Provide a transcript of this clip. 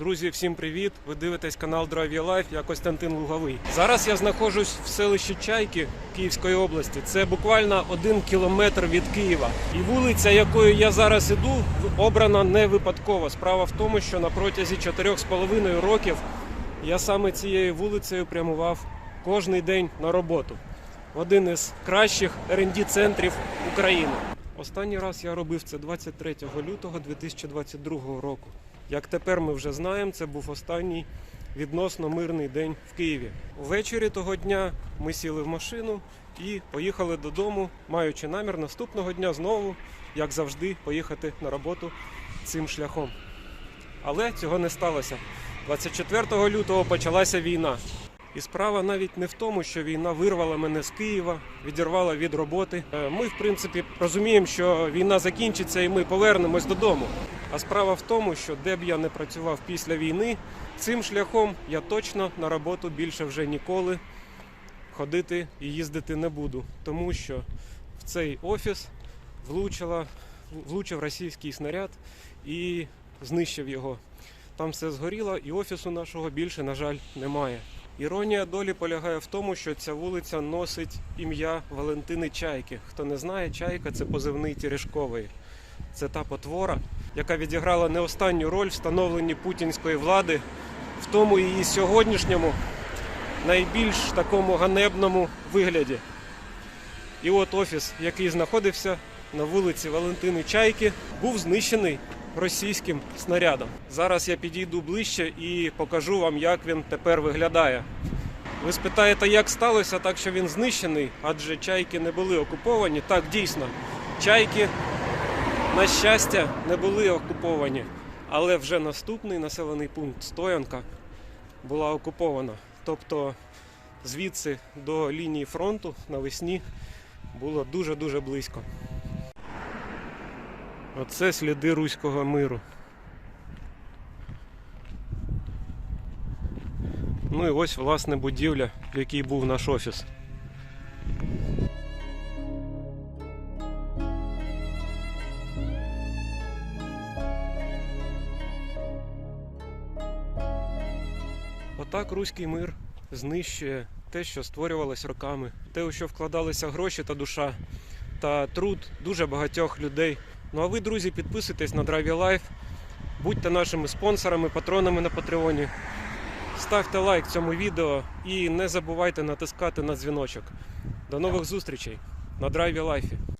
Друзі, всім привіт! Ви дивитесь канал Drive Life, я Костянтин Луговий. Зараз я знаходжусь в селищі Чайки Київської області. Це буквально один кілометр від Києва. І вулиця, якою я зараз іду, обрана не випадково. Справа в тому, що на протязі 4,5 років я саме цією вулицею прямував кожний день на роботу. В один із кращих rd центрів України. Останній раз я робив це 23 лютого 2022 року. Як тепер ми вже знаємо, це був останній відносно мирний день в Києві. Ввечері того дня ми сіли в машину і поїхали додому, маючи намір наступного дня знову, як завжди, поїхати на роботу цим шляхом. Але цього не сталося. 24 лютого почалася війна. І справа навіть не в тому, що війна вирвала мене з Києва, відірвала від роботи. Е, Ми, в принципі, розуміємо, що війна закінчиться і ми повернемось додому. А справа в тому, що де б я не працював після війни, цим шляхом я точно на роботу більше вже ніколи ходити і їздити не буду, тому що в цей офіс влучила, влучив російський снаряд і знищив його. Там все згоріло, і офісу нашого більше, на жаль, немає. Іронія долі полягає в тому, що ця вулиця носить ім'я Валентини Чайки. Хто не знає, чайка це позивний Терешкової. Це та потвора, яка відіграла не останню роль в становленні путінської влади, в тому її сьогоднішньому найбільш такому ганебному вигляді. І от офіс, який знаходився на вулиці Валентини Чайки, був знищений російським снарядом. Зараз я підійду ближче і покажу вам, як він тепер виглядає. Ви спитаєте, як сталося так, що він знищений, адже чайки не були окуповані. Так, дійсно, чайки, на щастя, не були окуповані. Але вже наступний населений пункт Стоянка була окупована. Тобто звідси до лінії фронту навесні було дуже-дуже близько. Оце сліди руського миру. Ну і ось власне будівля, в якій був наш офіс. Отак руський мир знищує те, що створювалось роками, те, у що вкладалися гроші та душа, та труд дуже багатьох людей. Ну а ви, друзі, підписуйтесь на Your Life, будьте нашими спонсорами, патронами на Патреоні. Ставте лайк цьому відео і не забувайте натискати на дзвіночок. До нових зустрічей на Your Life.